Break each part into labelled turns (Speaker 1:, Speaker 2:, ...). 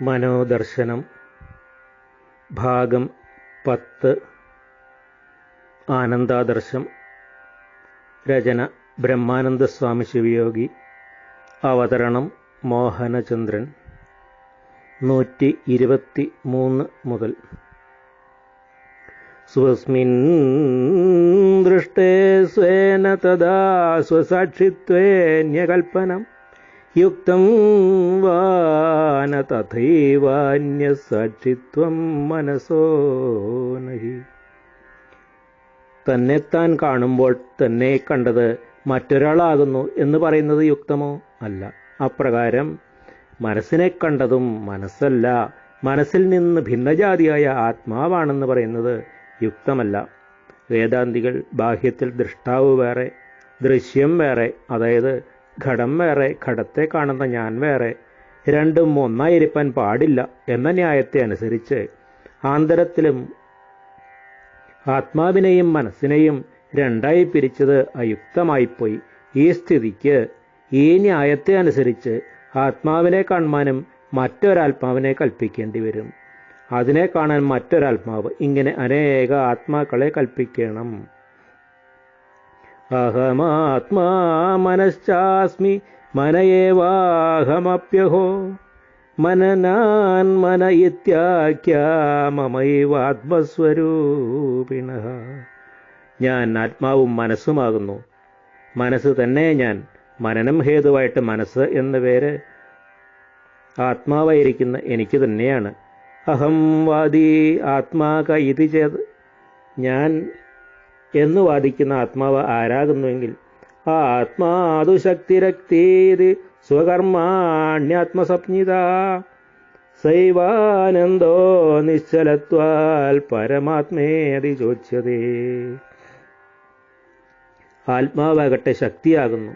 Speaker 1: മനോദർശനം. ഭാഗം പത്ത്. ആനന്ദാദർശം. രചന ബ്രഹ്മാനന്ദ സ്വാമി ശിവയോഗി. അവതരണം മോഹനചന്ദ്രൻ. നൂറ്റി ഇരുപത്തി മൂന്ന് മുതൽ. സ്വസ്മിൻ ദൃഷ്ടേ സ്വേന തദാ സ്വസാക്ഷിത്വേന്യകൽപ്പനം. യുക്തം വാന തഥൈവാന്യസാക്ഷിത്വം മനസ്സോ നഹി. തന്നെത്താൻ കാണുമ്പോൾ തന്നെ കണ്ടത് മറ്റൊരാളാകുന്നു എന്ന് പറയുന്നത് യുക്തമോ അല്ല. അപ്രകാരം മനസ്സിനെ കണ്ടതും മനസ്സല്ല. മനസ്സിൽ നിന്ന് ഭിന്നജാതിയായ ആത്മാവാണെന്ന് പറയുന്നത് യുക്തമല്ല. വേദാന്തികൾ ബാഹ്യത്തിൽ ദൃഷ്ടാവ് വേറെ ദൃശ്യം വേറെ. അതായത് ഘടം വേറെ ഘടത്തെ കാണുന്ന ഞാൻ വേറെ. രണ്ടും ഒന്നായിരിക്കാൻ പാടില്ല എന്ന ന്യായത്തെ അനുസരിച്ച് ആന്തരത്തിലും ആത്മാവിനെയും മനസ്സിനെയും രണ്ടായി പിരിച്ചത് അയുക്തമായിപ്പോയി. ഈ സ്ഥിതിക്ക് ഈ ന്യായത്തെ അനുസരിച്ച് ആത്മാവിനെ കാണുവാനും മറ്റൊരാത്മാവിനെ കൽപ്പിക്കേണ്ടി വരും. അതിനെ കാണാൻ മറ്റൊരാത്മാവ് ഇങ്ങനെ അനേക ആത്മാക്കളെ കൽപ്പിക്കണം. അഹമാത്മാ മനശ്ചാസ്മി മനയേവാഹമപ്യഹോ. മനനാൻ മന ഇത്യാഖ്യ മമൈവാത്മസ്വരൂപിണ ഞാൻ ആത്മാവും മനസ്സുമാകുന്നു. മനസ്സ് തന്നെ ഞാൻ. മനനം ഹേതുവായിട്ട് മനസ്സ് എന്ന പേര് ആത്മാവായിരിക്കുന്ന എനിക്ക് തന്നെയാണ്. അഹം വാദി ആത്മാക ഇത് ചെയ്ത് ഞാൻ എന്ന് വാദിക്കുന്ന ആത്മാവ് ആരാകുന്നുവെങ്കിൽ ആ ആത്മാതു ശക്തിരക്തീതി സ്വകർമാണ്യാത്മസപ്നിത സൈവാനന്ദോ നിശ്ചലത്വാൽ പരമാത്മേതി ചോദ്യതേ. ആത്മാവാകട്ടെ ശക്തിയാകുന്നു.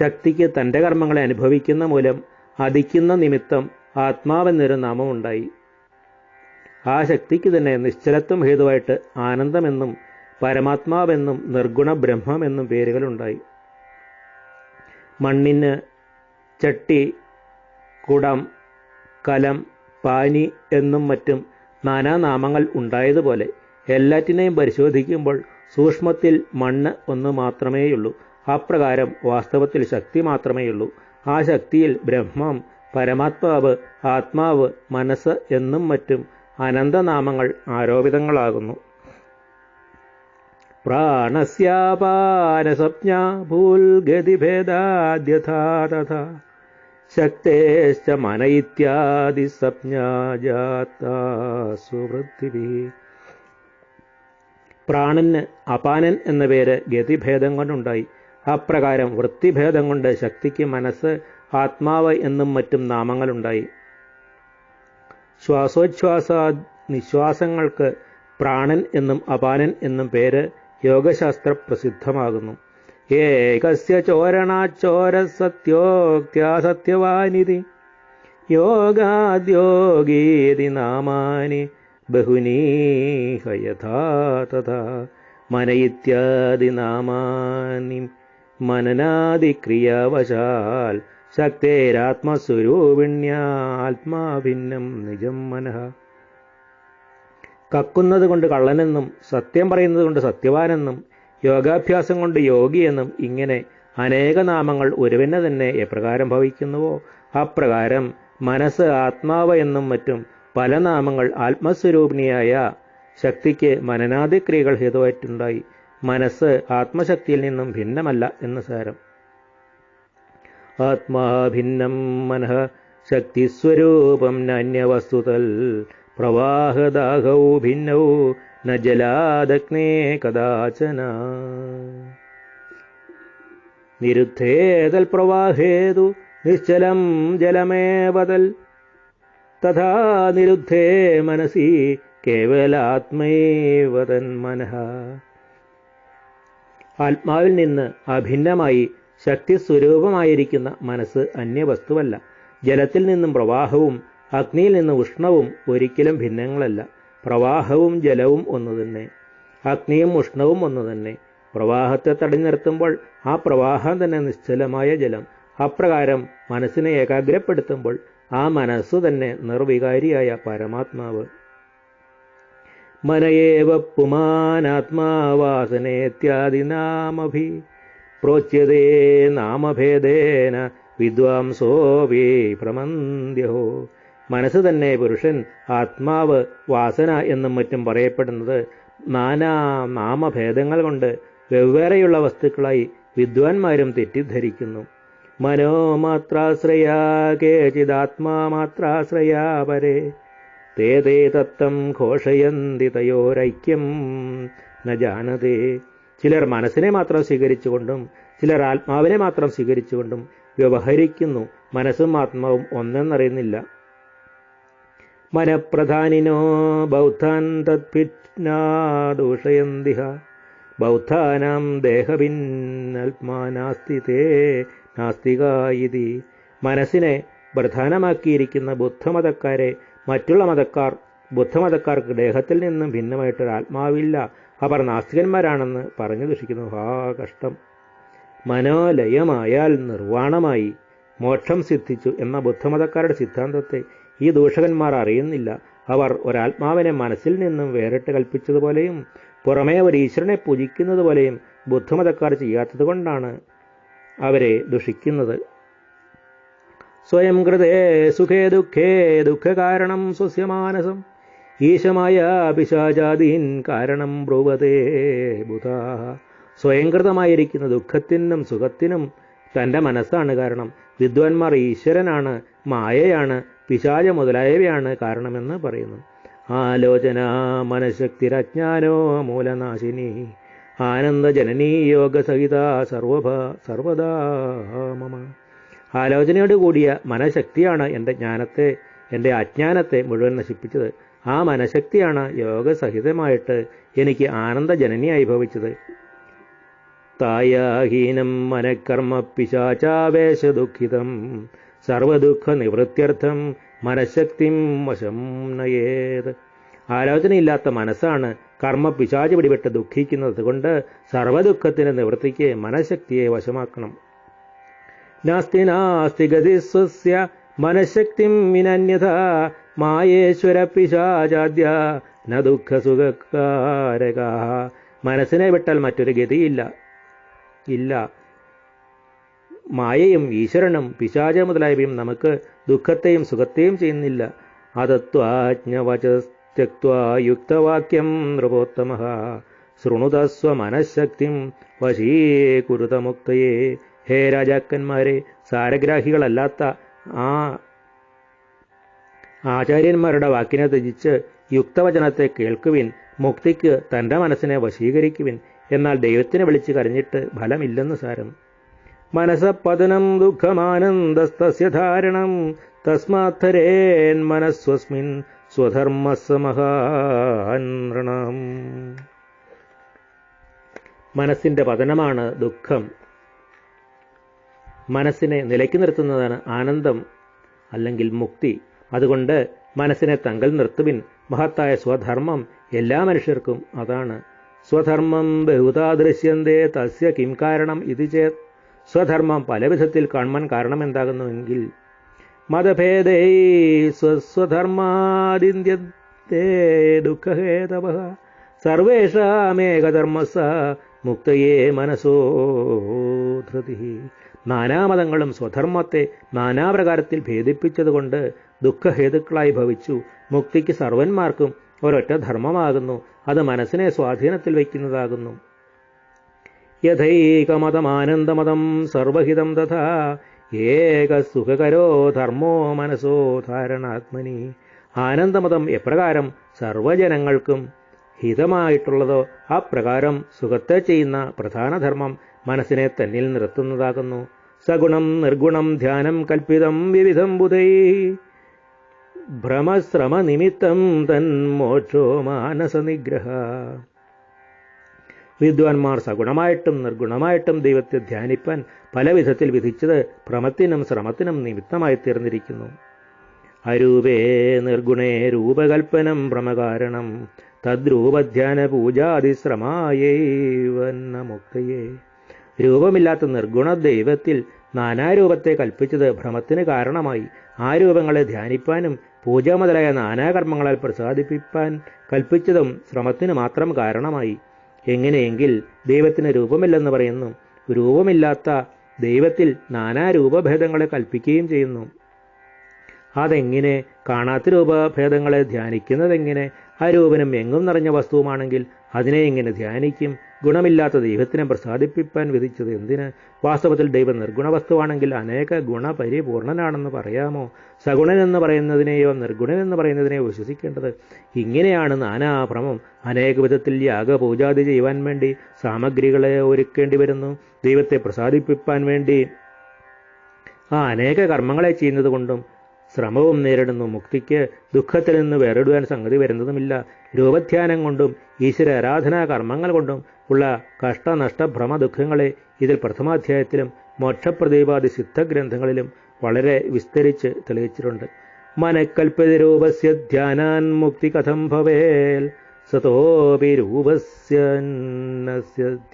Speaker 1: ശക്തിക്ക് തന്റെ കർമ്മങ്ങളെ അനുഭവിക്കുന്ന മൂലം അധിക്കുന്ന നിമിത്തം ആത്മാവെന്നൊരു നാമമുണ്ടായി. ആ ശക്തിക്ക് തന്നെ നിശ്ചലത്വം ഹേതുവായിട്ട് ആനന്ദമെന്നും പരമാത്മാവെന്നും നിർഗുണ ബ്രഹ്മമെന്നും പേരുകളുണ്ടായി. മണ്ണിന് ചട്ടി കുടം കലം പാനി എന്നും മറ്റും നാനാനാമങ്ങൾ ഉണ്ടായതുപോലെ എല്ലാറ്റിനെയും പരിശോധിക്കുമ്പോൾ സൂക്ഷ്മത്തിൽ മണ്ണ് ഒന്ന് മാത്രമേയുള്ളൂ. അപ്രകാരം വാസ്തവത്തിൽ ശക്തി മാത്രമേയുള്ളൂ. ആ ശക്തിയിൽ ബ്രഹ്മം പരമാത്മാവ് ആത്മാവ് മനസ്സ് എന്നും മറ്റും അനന്തനാമങ്ങൾ ആരോപിതങ്ങളാകുന്നു. പ്രാണസ്യാപാനസപ്ഞ ഭൂൽഗതിഭേദാദ്യഥാ തഥാ ശക്തേശ്ച മന ഇത്യാദി സ്വവൃത്തിഭി പ്രാണന് അപാനൻ എന്ന പേര് ഗതിഭേദം കൊണ്ടുണ്ടായി. അപ്രകാരം വൃത്തിഭേദം കൊണ്ട് ശക്തിക്ക് മനസ്സ് ആത്മാവ് എന്നും മറ്റും നാമങ്ങളുണ്ടായി. ശ്വാസോച്ഛ്വാസ നിശ്വാസങ്ങൾക്ക് പ്രാണൻ എന്നും അപാനൻ എന്നും പേര് യോഗശാസ്ത്ര പ്രസിദ്ധമാകുന്നു ഏകസ്യ ചോരണാച്ചോര സത്യോക്ത്യാ സത്യവാനിതി. യോഗാദ്യോഗീതി നാമാനി ബഹുനീഹ യഥാ മന ഇത്യാദി നാമാനി. മനനാദിക്രിയാവശാൽ ശക്തേരാത്മസ്വരൂപിണ്യാത്മാഭിന്നം നിജം മനഃ. കക്കുന്നത് കൊണ്ട് കള്ളനെന്നും സത്യം പറയുന്നത് കൊണ്ട് സത്യവാനെന്നും യോഗാഭ്യാസം കൊണ്ട് യോഗിയെന്നും ഇങ്ങനെ അനേക നാമങ്ങൾ ഒരുവനെ തന്നെ എപ്രകാരം ഭവിക്കുന്നുവോ? അപ്രകാരം മനസ്സ് ആത്മാവ് എന്നും മറ്റും പല നാമങ്ങൾ ആത്മസ്വരൂപിണിയായ ശക്തിക്ക് മനനാദിക്രിയകൾ ഹേതുവായിട്ടുണ്ടായി. മനസ്സ് ആത്മശക്തിയിൽ നിന്നും ഭിന്നമല്ല എന്ന് സാരം. ആത്മാ ഭിന്നം മനഃ ശക്തിസ്വരൂപം നാന്യവസ്തുതൽ ഭിന്നൗ ന ജലാദഗ്നേ കദാചന. നിരുദ്ധേതൽ പ്രവാഹേതു നിശ്ചലം ജലമേവതൽ. തഥാ നിരുദ്ധേ മനസി കേവലാത്മൈവതൻ മനഃ. ആത്മാവിൽ നിന്ന് അഭിന്നമായി ശക്തി സ്വരൂപമായിരിക്കുന്ന മനസ്സ് അന്യവസ്തുവല്ല. ജലത്തിൽ നിന്നും പ്രവാഹവും അഗ്നിയിൽ നിന്ന് ഉഷ്ണവും ഒരിക്കലും ഭിന്നങ്ങളല്ല. പ്രവാഹവും ജലവും ഒന്നു തന്നെ. അഗ്നിയും ഉഷ്ണവും ഒന്നു തന്നെ. പ്രവാഹത്തെ തടഞ്ഞു നിർത്തുമ്പോൾ ആ പ്രവാഹം തന്നെ നിശ്ചലമായ ജലം. അപ്രകാരം മനസ്സിനെ ഏകാഗ്രപ്പെടുത്തുമ്പോൾ ആ മനസ്സു തന്നെ നിർവികാരിയായ പരമാത്മാവ്. മനയേവ പുമാനാത്മാവാസനേത്യാദിനാമഭി പ്രോച്യതേ നാമഭേദേന വിദ്വാംസോ വേ പ്രമന്ധ്യോ മനസ്സ് തന്നെ പുരുഷൻ ആത്മാവ് വാസന എന്നും മറ്റും പറയപ്പെടുന്നത് നാനാ നാമഭേദങ്ങൾ കൊണ്ട് വെവ്വേറെയുള്ള വസ്തുക്കളായി വിദ്വാൻമാരും തെറ്റിദ്ധരിക്കുന്നു. മനോമാത്രാശ്രയാ കേചിദാത്മാമാത്രാശ്രയാ പരേ. തേ തേ തത്തം ഘോഷയന്തി തയോരൈക്യം ന ജാനതേ. ചിലർ മനസ്സിനെ മാത്രം സ്വീകരിച്ചുകൊണ്ടും ചിലർ ആത്മാവിനെ മാത്രം സ്വീകരിച്ചുകൊണ്ടും വ്യവഹരിക്കുന്നു. മനസ്സും ആത്മാവും ഒന്നെന്നറിയുന്നില്ല. മനഃപ്രധാനിനോ ബൗദ്ധാൻ തത്ഭിന്നാദൂഷയന്തിഹ ബൗദ്ധാനാം ദേഹഭിന്നാത്മാനാസ്തി തേ നാസ്തിക ഇതി. മനസ്സിനെ പ്രധാനമാക്കിയിരിക്കുന്ന ബുദ്ധമതക്കാരെ മറ്റുള്ള മതക്കാർ ബുദ്ധമതക്കാർക്ക് ദേഹത്തിൽ നിന്നും ഭിന്നമായിട്ടൊരു ആത്മാവില്ല. അവർ നാസ്തികന്മാരാണെന്ന് പറഞ്ഞു ദുഷിക്കുന്നു. ഹാ കഷ്ടം. മനോലയമായാൽ നിർവാണമായി മോക്ഷം സിദ്ധിച്ചു എന്ന ബുദ്ധമതക്കാരുടെ സിദ്ധാന്തത്തെ ഈ ദൂഷകന്മാർ അറിയുന്നില്ല. അവർ ഒരാത്മാവിനെ മനസ്സിൽ നിന്നും വേറിട്ട് കൽപ്പിച്ചതുപോലെയും പുറമേ ഒരു ഈശ്വരനെ പൂജിക്കുന്നത് പോലെയും ബുദ്ധമതക്കാർ ചെയ്യാത്തതുകൊണ്ടാണ് അവരെ ദുഷിക്കുന്നത്. സ്വയം കൃതേ സുഖേ ദുഃഖേ ദുഃഖകാരണം സ്വസ്യ സ്വസ്യമാനസം ഈശമായ പിശാചാദീൻ കാരണം ബ്രുവതേ ബുധ. സ്വയംകൃതമായിരിക്കുന്ന ദുഃഖത്തിനും സുഖത്തിനും തന്റെ മനസ്സാണ് കാരണം. വിദ്വാൻമാർ ഈശ്വരനാണ് മായയാണ് പിശാച മുതലായവയാണ് കാരണമെന്ന് പറയുന്നു. ആലോചന മനഃശക്തിരജ്ഞാനോ മൂലനാശിനി. ആനന്ദജനനീ യോഗസഹിത സർവഭ സർവദാ ആലോചനയോട് കൂടിയ മനഃശക്തിയാണ് എന്റെ ജ്ഞാനത്തെ എന്റെ അജ്ഞാനത്തെ മുഴുവൻ നശിപ്പിച്ചത്. ആ മനഃശക്തിയാണ് യോഗസഹിതമായിട്ട് എനിക്ക് ആനന്ദജനനിയായി ഭവിച്ചത് തായാഹീനം മനഃകർമ്മ പിശാചാവേശ ദുഃഖിതം സർവദുഃഖ നിവൃത്യർത്ഥം മനഃശക്തിം വശം നയേത്. ആലോചനയില്ലാത്ത മനസ്സാണ് കർമ്മ പിശാച് പിടിപെട്ട് ദുഃഖിക്കുന്നത് കൊണ്ട് സർവദുഃഖത്തിന് നിവൃത്തിക്ക് മനഃശക്തിയെ വശമാക്കണം. നാസ്തി നാസ്തി ഗതി സ്വസ്യ മനഃശക്തിം വിനന്യഥ മായേശ്വര പിശാചാദ്യ ന ദുഃഖ സുഖകാരക മനസ്സിനെ വിട്ടാൽ മറ്റൊരു ഗതിയില്ല. ഇല്ല. മായയും ഈശ്വരനും പിശാച മുതലായവയും നമുക്ക് ദുഃഖത്തെയും സുഖത്തെയും ചെയ്യുന്നില്ല. അതത്വാജ്ഞവചസ്ത്യക്വാ യുക്തവാക്യം നൃപോത്തമ ശൃണുതസ്വ മനഃശക്തിം വശീകുരുതമുക്തയെ ഹേ രാജാക്കന്മാരെ സാരഗ്രാഹികളല്ലാത്ത ആ ആചാര്യന്മാരുടെ വാക്കിനെ ത്യജിച്ച് യുക്തവചനത്തെ കേൾക്കുവിൻ മുക്തിക്ക് തന്റെ മനസ്സിനെ വശീകരിക്കുവിൻ. എന്നാൽ ദൈവത്തിനെ വിളിച്ച് കരഞ്ഞിട്ട് ഫലമില്ലെന്ന് സാരം. മനസപതനം ദുഃഖമാനന്ദസ്തസ്യ ധാരണം. തസ്മാത്തരേൻ മനസ്വസ്മിൻ സ്വധർമ്മസമഹാനൃണം മനസ്സിന്റെ പതനമാണ് ദുഃഖം. മനസ്സിനെ നിലയ്ക്ക് നിർത്തുന്നതാണ് ആനന്ദം അല്ലെങ്കിൽ മുക്തി. അതുകൊണ്ട് മനസ്സിനെ തങ്കൽ നിർത്തുവിൻ. മഹത്തായ സ്വധർമ്മം എല്ലാ മനുഷ്യർക്കും അതാണ്. സ്വധർമ്മം ബഹുതാ ദൃശ്യന്തേ തസ്യ കിം കാരണം ഇത് ചേത്. സ്വധർമ്മം പല വിധത്തിൽ കാണുവാൻ കാരണം എന്താകുന്നുവെങ്കിൽ മതഭേദേ സ്വസ്വധർമാദിന്യത്തെ ദുഃഖഹേതവ സർവേഷാമേകധർമ്മസ മുക്തയേ മനസ്സോ ധൃതി. നാനാമതങ്ങളും സ്വധർമ്മത്തെ നാനാപ്രകാരത്തിൽ ഭേദിപ്പിച്ചതുകൊണ്ട് ദുഃഖഹേതുക്കളായി ഭവിച്ചു. മുക്തിക്ക് സർവന്മാർക്കും ഒരൊറ്റ ധർമ്മമാകുന്നു. അത് മനസ്സിനെ സ്വാധീനത്തിൽ വയ്ക്കുന്നതാകുന്നു. യഥൈകമതമാനന്ദമതം സർവഹിതം തഥാ ഏകസുഖകരോ ധർമ്മോ മനസ്സോ ധാരണാത്മനി. ആനന്ദമതം എപ്രകാരം സർവജനങ്ങൾക്കും ഹിതമായിട്ടുള്ളതോ അപ്രകാരം സുഖത്തെ ചെയ്യുന്ന പ്രധാന ധർമ്മം മനസ്സിനെ തന്നിൽ നിർത്തുന്നതാകുന്നു. സഗുണം നിർഗുണം ധ്യാനം കൽപ്പിതം വിവിധം ബുധൈ. ഭ്രമശ്രമനിമിത്തം തന്മോക്ഷോ മാനസനിഗ്രഹ. വിദ്വാൻമാർ സഗുണമായിട്ടും നിർഗുണമായിട്ടും ദൈവത്തെ ധ്യാനിപ്പാൻ പല വിധത്തിൽ വിധിച്ചത് ഭ്രമത്തിനും ശ്രമത്തിനും നിമിത്തമായി തീർന്നിരിക്കുന്നു. അരൂപേ നിർഗുണേ രൂപകൽപ്പനം ഭ്രമകാരണം തദ്രൂപധ്യാന പൂജാതിശ്രമായേവന്ന മുക്തയെ രൂപമില്ലാത്ത നിർഗുണ ദൈവത്തിൽ നാനാരൂപത്തെ കൽപ്പിച്ചത് ഭ്രമത്തിന് കാരണമായി. ആ രൂപങ്ങളെ ധ്യാനിപ്പാനും പൂജ മുതലായ നാനാകർമ്മങ്ങളാൽ പ്രസാദിപ്പിക്കാൻ കൽപ്പിച്ചതും ശ്രമത്തിന് മാത്രം കാരണമായി. എങ്ങനെയെങ്കിൽ ദൈവത്തിന് രൂപമില്ലെന്ന് പറയുന്നു. രൂപമില്ലാത്ത ദൈവത്തിൽ നാനാ രൂപഭേദങ്ങളെ കൽപ്പിക്കുകയും ചെയ്യുന്നു. അതെങ്ങനെ കാണാത്ത രൂപഭേദങ്ങളെ ധ്യാനിക്കുന്നതെങ്ങനെ? ആ രൂപനും എങ്ങും നിറഞ്ഞ വസ്തുവുമാണെങ്കിൽ അതിനെ എങ്ങനെ ധ്യാനിക്കും? ഗുണമില്ലാത്ത ദൈവത്തിനെ പ്രസാദിപ്പിക്കാൻ വിധിച്ചത് എന്തിന്? വാസ്തവത്തിൽ ദൈവം നിർഗുണ വസ്തുവാണെങ്കിൽ അനേക ഗുണപരിപൂർണനാണെന്ന് പറയാമോ? സഗുണൻ എന്ന് പറയുന്നതിനെയോ നിർഗുണൻ എന്ന് പറയുന്നതിനെയോ വിശ്വസിക്കേണ്ടത്? ഇങ്ങനെയാണ് നാനാഭ്രമം. അനേക വിധത്തിൽ യാഗപൂജാതി ചെയ്യുവാൻ വേണ്ടി സാമഗ്രികളെ ഒരുക്കേണ്ടി വരുന്നു. ദൈവത്തെ പ്രസാദിപ്പിക്കാൻ വേണ്ടി ആ അനേക കർമ്മങ്ങളെ ചെയ്യുന്നത് കൊണ്ടും ശ്രമവും നേരിടുന്നു. മുക്തിക്ക് ദുഃഖത്തിൽ നിന്ന് വേറിടുവാൻ സംഗതി വരുന്നതുമില്ല. രൂപധ്യാനം കൊണ്ടും ഈശ്വര ആരാധനാ കർമ്മങ്ങൾ കൊണ്ടും ഉള്ള കഷ്ടനഷ്ട ഭ്രമ ദുഃഖങ്ങളെ ഇതിൽ പ്രഥമാധ്യായത്തിലും മോക്ഷപ്രദീപാദി സിദ്ധഗ്രന്ഥങ്ങളിലും വളരെ വിസ്തരിച്ച് തെളിയിച്ചിട്ടുണ്ട്. മനക്കൽപ്പിത രൂപസ്യ ധ്യാനാൻ മുക്തി കഥം ഭവേൽ സതോപി രൂപസ്യ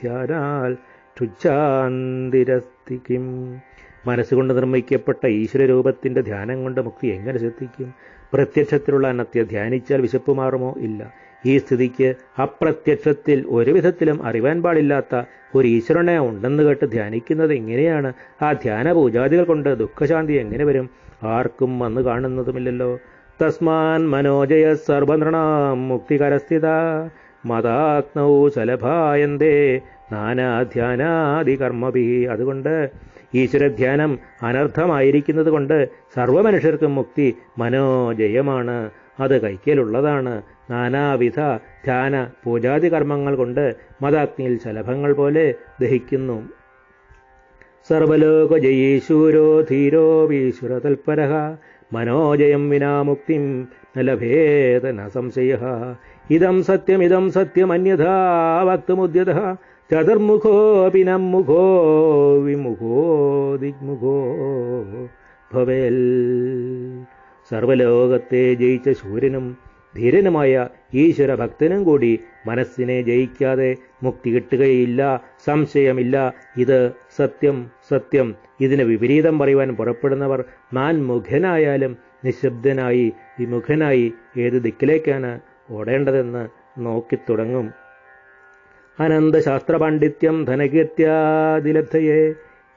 Speaker 1: ധ്യാനാൽ ക്ഷുച്ഛാന്തിരസ്തിക്കും മനസ്സുകൊണ്ട് നിർമ്മിക്കപ്പെട്ട ഈശ്വരരൂപത്തിന്റെ ധ്യാനം കൊണ്ട് മുക്തി എങ്ങനെ സിദ്ധിക്കും? പ്രത്യക്ഷത്തിലുള്ള അന്നത്തെ ധ്യാനിച്ചാൽ വിശപ്പ് മാറുമോ? ഇല്ല. ഈ സ്ഥിതിക്ക് അപ്രത്യക്ഷത്തിൽ ഒരു വിധത്തിലും അറിവാൻ പാടില്ലാത്ത ഒരു ഈശ്വരനെ ഉണ്ടെന്ന് കേട്ട് ധ്യാനിക്കുന്നത് എങ്ങനെയാണ് ആ ധ്യാന പൂജാദികൾ കൊണ്ട് ദുഃഖശാന്തി എങ്ങനെ വരും? ആർക്കും വന്ന് കാണുന്നതുമില്ലല്ലോ. തസ്മാൻ മനോജയ സർവനൃണാം മുക്തികരസ്ഥിത മതാത്മൗ ശലഭായന്തേ നാനാധ്യാനാദികർമ്മഭി. അതുകൊണ്ട് ഈശ്വരധ്യാനം അനർത്ഥമായിരിക്കുന്നത് കൊണ്ട് സർവമനുഷ്യർക്കും മുക്തി മനോജയമാണ്. അത് കൈക്കലുള്ളതാണ്. നാനാവിധ ധ്യാന പൂജാതി കർമ്മങ്ങൾ കൊണ്ട് മതാഗ്നിയിൽ ശലഭങ്ങൾ പോലെ ദഹിക്കുന്നു. സർവലോകജയീശൂരോ ധീരോ വീശ്വര തൽപരഹ മനോജയം വിനാമുക്തിം മുക്തിം സംശയ. ഇതം സത്യം ഇതം സത്യം അന്യഥാ വക്തുമുദ്യത. ചതുർമുഖോപി നമ്മുഖോ വിമുഖോ ദിഗ്മുഖോ ഭവേൽ. സർവലോകത്തെ ജയിച്ച ശൂരനും ധീരനുമായ ഈശ്വര ഭക്തനും കൂടി മനസ്സിനെ ജയിക്കാതെ മുക്തി കിട്ടുകയില്ല സംശയമില്ല. ഇത് സത്യം സത്യം. ഇതിന് വിപരീതം പറയുവാൻ പുറപ്പെടുന്നവർ നാൻ മുഖനായാലും നിശബ്ദനായി വിമുഖനായി ഏത് ദിക്കിലേക്കാണ് ഓടേണ്ടതെന്ന് നോക്കിത്തുടങ്ങും. അനന്തശാസ്ത്ര പാണ്ഡിത്യം ധനകീർത്തിയാദിലബ്ധയെ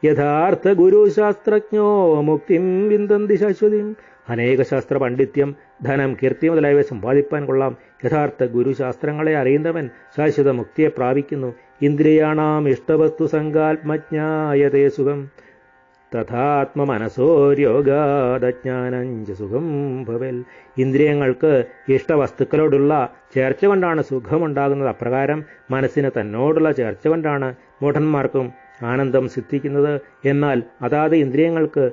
Speaker 1: യഥാർത്ഥ ഗുരുശാസ്ത്രജ്ഞോ മുക്തിം വിന്ദന്തി ശാശ്വതിം. അനേക ശാസ്ത്ര പാണ്ഡിത്യം ധനം കീർത്തി മുതലായവ സമ്പാദിപ്പാൻ കൊള്ളാം. യഥാർത്ഥ ഗുരുശാസ്ത്രങ്ങളെ അറിയുന്നവൻ ശാശ്വത മുക്തിയെ പ്രാപിക്കുന്നു. ഇന്ദ്രിയാണാം ഇഷ്ടവസ്തു സങ്കാത്മജ്ഞായതേ സുഖം. തഥാത്മമനസോര്യോഗാദജ്ഞാനഞ്ച സുഖം ഭവൽ. ഇന്ദ്രിയങ്ങൾക്ക് ഇഷ്ടവസ്തുക്കളോടുള്ള ചേർച്ച കൊണ്ടാണ് സുഖമുണ്ടാകുന്നത്. അപ്രകാരം മനസ്സിന് തന്നോടുള്ള ചേർച്ച കൊണ്ടാണ് മൂഢന്മാർക്കും ആനന്ദം സിദ്ധിക്കുന്നത്. എന്നാൽ അതാത് ഇന്ദ്രിയങ്ങൾക്ക്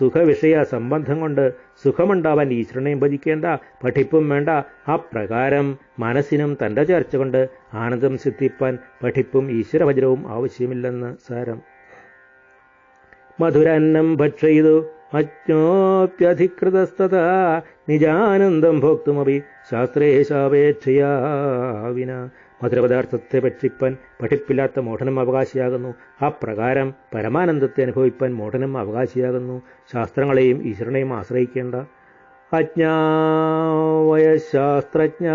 Speaker 1: സുഖവിഷയ സംബന്ധം കൊണ്ട് സുഖമുണ്ടാവാൻ ഈശ്വരനെയും ഭജിക്കേണ്ട പഠിപ്പും വേണ്ട അപ്രകാരം മനസ്സിനും തന്റെ ചേർച്ച കൊണ്ട് ആനന്ദം സിദ്ധിപ്പാൻ പഠിപ്പും ഈശ്വരഭജനവും ആവശ്യമില്ലെന്ന് സാരം. മധുരന്നം ഭക്ഷയിതു അജ്ഞോപ്യധികൃതസ്തത നിജാനന്ദം ഭോക്തുമപി ശാസ്ത്രേശാപേക്ഷയാ വിന. മധുരപദാർത്ഥത്തെ ഭക്ഷിപ്പാൻ പഠിപ്പില്ലാത്ത മോഠനം അവകാശിയാകുന്നു. അപ്രകാരം പരമാനന്ദത്തെ അനുഭവിപ്പാൻ മോഠനം അവകാശിയാകുന്നു. ശാസ്ത്രങ്ങളെയും ഈശ്വരനെയും ആശ്രയിക്കേണ്ട. അജ്ഞാവയശാസ്ത്രജ്ഞ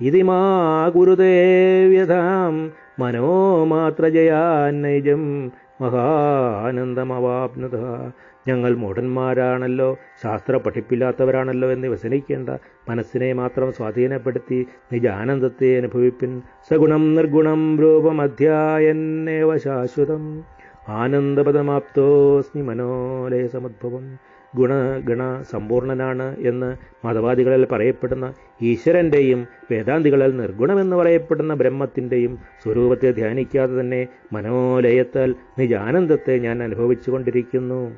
Speaker 1: ഇതിമാ ഗുരുദേവ്യതാം മനോമാത്രജയാന്നൈജം മഹാനന്ദമവാപ്നുത. ഞങ്ങൾ മൂഢന്മാരാണല്ലോ ശാസ്ത്ര പഠിപ്പില്ലാത്തവരാണല്ലോ എന്ന് വ്യസനിക്കേണ്ട മനസ്സിനെ മാത്രം സ്വാധീനപ്പെടുത്തി നിജാനന്ദത്തെ അനുഭവിപ്പിൻ. സഗുണം നിർഗുണം രൂപമധ്യായന്നേവ ശാശ്വതം ആനന്ദപദമാപ്തോസ്മി മനോലയ സമുദ്ഭവം ഗുണഗണ സമ്പൂർണനാണ് എന്ന് മതവാദികളിൽ പറയപ്പെടുന്ന ഈശ്വരന്റെയും വേദാന്തികളിൽ നിർഗുണമെന്ന് പറയപ്പെടുന്ന ബ്രഹ്മത്തിന്റെയും സ്വരൂപത്തെ ധ്യാനിക്കാതെ തന്നെ മനോലയത്താൽ നിജാനന്ദത്തെ ഞാൻ അനുഭവിച്ചു കൊണ്ടിരിക്കുന്നു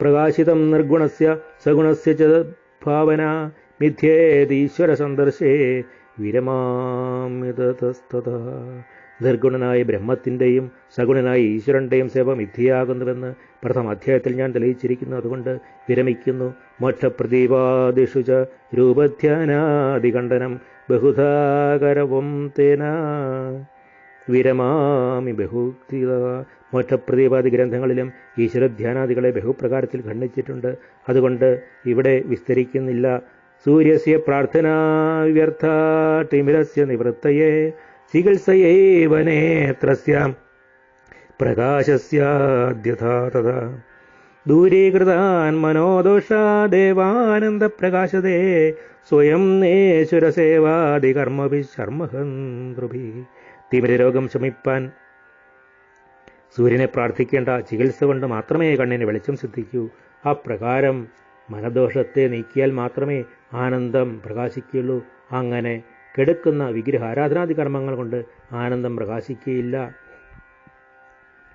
Speaker 1: പ്രകാശിതം നിർഗുണസ്യ സഗുണസ്യ ച ഭാവന മിഥ്യേതീശ്വര സന്ദർശേ വിരമാമിതസ്തത നിർഗുണനായ ബ്രഹ്മത്തിന്റെയും സഗുണനായ ഈശ്വരന്റെയും സേവ മിഥ്യയാകുന്നുവെന്ന് പ്രഥമ അധ്യായത്തിൽ ഞാൻ തെളിയിച്ചിരിക്കുന്നു. അതുകൊണ്ട് വിരമിക്കുന്നു. മോക്ഷപ്രദീപാദിഷു ബഹുധാകരവും ബഹുധാകരവം തേന വിരമാമി ബഹുക്തിത. മോക്ഷപ്രദീപാദി ഗ്രന്ഥങ്ങളിലും ഈശ്വരധ്യാനാദികളെ ബഹുപ്രകാരത്തിൽ ഖണ്ഡിച്ചിട്ടുണ്ട്. അതുകൊണ്ട് ഇവിടെ വിസ്തരിക്കുന്നില്ല. സൂര്യസ്യ പ്രാർത്ഥനാ വ്യർത്ഥ ടിമിരസ്യ നിവൃത്തയെ. ചികിത്സയേവ നേത്രസ്യ പ്രകാശസ്യാദ്യഥാ തഥാ ദൂരീകൃതാൻ മനോദോഷാ ദേവാനന്ദപ്രകാശതേ സ്വയം നേശ്വരസേവാദി കർമ്മഭി ശർമ്മഹന്ത്രുഭി തിമിരരോഗം ശമിപ്പാൻ സൂര്യനെ പ്രാർത്ഥിക്കേണ്ട ചികിത്സ കൊണ്ട് മാത്രമേ കണ്ണിന് വെളിച്ചം സിദ്ധിക്കൂ. ആ പ്രകാരം മനദോഷത്തെ നീക്കിയാൽ മാത്രമേ ആനന്ദം പ്രകാശിക്കുകയുള്ളൂ. അങ്ങനെ കെടുക്കുന്ന വിഗ്രഹ ആരാധനാദി കർമ്മങ്ങൾ കൊണ്ട് ആനന്ദം പ്രകാശിക്കുകയില്ല.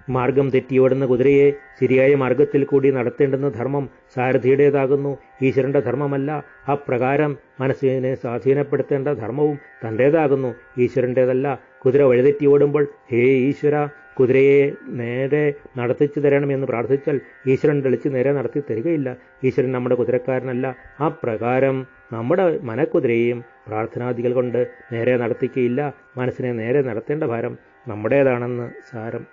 Speaker 1: മാർഗം തെറ്റിയോടുന്ന കുതിരയെ ശരിയായ മാർഗത്തിൽ കൂടി നടത്തേണ്ടുന്ന ധർമ്മം സാരഥിയുടേതാകുന്നു ഈശ്വരന്റെ ധർമ്മമല്ല. അപ്രകാരം മനസ്സിനെ സ്വാധീനപ്പെടുത്തേണ്ട ധർമ്മവും തന്റേതാകുന്നു ഈശ്വരന്റേതല്ല കുതിര വഴിതെറ്റി ഓടുമ്പോൾ ഹേ ഈശ്വര കുതിരയെ നേരെ നടത്തിച്ചു തരണമെന്ന് പ്രാർത്ഥിച്ചാൽ ഈശ്വരൻ തെളിച്ച് നേരെ നടത്തി തരികയില്ല. ഈശ്വരൻ നമ്മുടെ കുതിരക്കാരനല്ല. ആ പ്രകാരം നമ്മുടെ മനക്കുതിരയെയും പ്രാർത്ഥനാദികൾ കൊണ്ട് നേരെ നടത്തിക്കുകയില്ല മനസ്സിനെ നേരെ നടത്തേണ്ട ഭാരം നമ്മുടേതാണെന്ന് സാരം.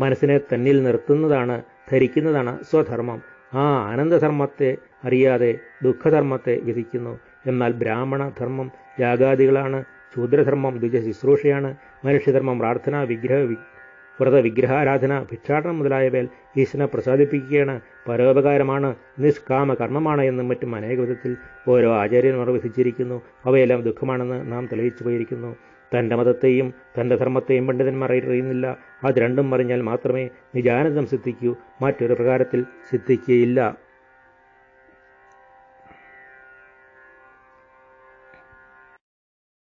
Speaker 1: മനസ്സിനെ തന്നിൽ നിർത്തുന്നതാണ് ധരിക്കുന്നതാണ് സ്വധർമ്മം. ആ ആനന്ദധർമ്മത്തെ അറിയാതെ ദുഃഖധർമ്മത്തെ വിധിക്കുന്നു. എന്നാൽ ബ്രാഹ്മണ ധർമ്മം യാഗാദികളാണ്. ശൂദ്രധർമ്മം ദ്വിജ ശുശ്രൂഷയാണ് മനുഷ്യധർമ്മം പ്രാർത്ഥന വിഗ്രഹ വ്രത വിഗ്രഹാരാധന ഭിക്ഷാടനം മുതലായവയിൽ ഈശ്വരനെ പ്രസാദിപ്പിക്കുകയാണ് പരോപകാരമാണ് നിഷ്കാമ കർമ്മമാണ് എന്നും മറ്റും അനേക വിധത്തിൽ ഓരോ ആചാര്യന്മാർ വിധിച്ചിരിക്കുന്നു അവയെല്ലാം ദുഃഖമാണെന്ന് നാം തെളിയിച്ചു പോയിരിക്കുന്നു. തന്റെ മതത്തെയും തന്റെ ധർമ്മത്തെയും പണ്ഡിതന്മാർ അറിയുന്നില്ല. അത് രണ്ടും അറിഞ്ഞാൽ മാത്രമേ നിജാനന്ദം സിദ്ധിക്കൂ. മറ്റൊരു പ്രകാരത്തിൽ സിദ്ധിക്കുകയില്ല.